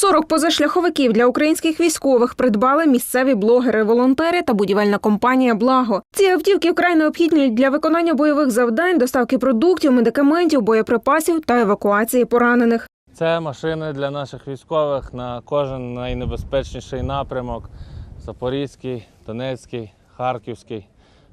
40 позашляховиків для українських військових придбали місцеві блогери, волонтери та будівельна компанія Благо. Ці автівки вкрай необхідні для виконання бойових завдань, доставки продуктів, медикаментів, боєприпасів та евакуації поранених. Це машини для наших військових на кожен найнебезпечніший напрямок: Запорізький, Донецький, Харківський,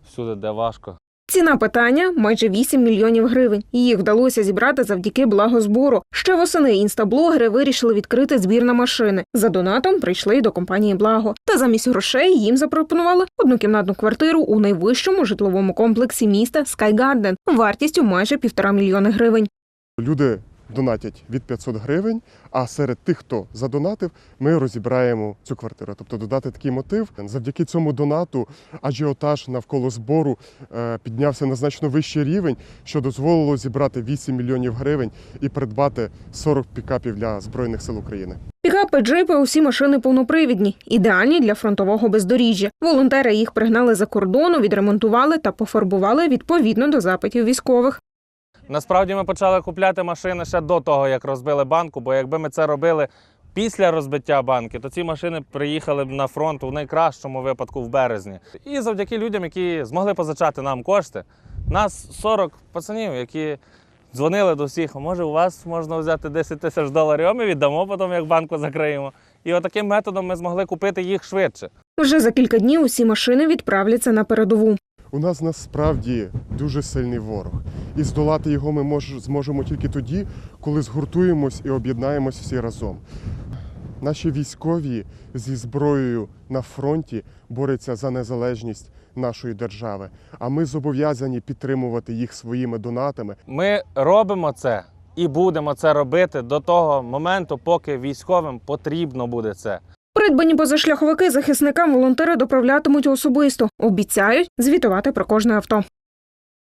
всюди, де важко. Ціна питання майже 8 мільйонів гривень. Їх вдалося зібрати завдяки благозбору. Ще восени інстаблогери вирішили відкрити збір на машини. За донатом прийшли й до компанії Благо. Та замість грошей їм запропонували однокімнатну квартиру у найвищому житловому комплексі міста Скайгарден вартістю майже півтора мільйони гривень. Люди донатять від 500 гривень, а серед тих, хто задонатив, ми розібраємо цю квартиру. Тобто додати такий мотив. Завдяки цьому донату ажіотаж навколо збору е, піднявся на значно вищий рівень, що дозволило зібрати 8 мільйонів гривень і придбати 40 пікапів для Збройних сил України. Пікапи, джипи, усі машини повнопривідні, ідеальні для фронтового бездоріжжя. Волонтери їх пригнали за кордону, відремонтували та пофарбували відповідно до запитів військових. Насправді ми почали купляти машини ще до того, як розбили банку, бо якби ми це робили після розбиття банки, то ці машини приїхали б на фронт у найкращому випадку в березні. І завдяки людям, які змогли позичати нам кошти, нас 40 пацанів, які дзвонили до всіх, може у вас можна взяти 10 тисяч доларів, ми віддамо потім, як банку закриємо. І отаким методом ми змогли купити їх швидше. Вже за кілька днів усі машини відправляться на передову. У нас насправді дуже сильний ворог, і здолати його ми мож, зможемо тільки тоді, коли згуртуємось і об'єднаємось всі разом. Наші військові зі зброєю на фронті борються за незалежність нашої держави, а ми зобов'язані підтримувати їх своїми донатами. Ми робимо це і будемо це робити до того моменту, поки військовим потрібно буде це. Придбані позашляховики захисникам волонтери доправлятимуть особисто. Обіцяють звітувати про кожне авто.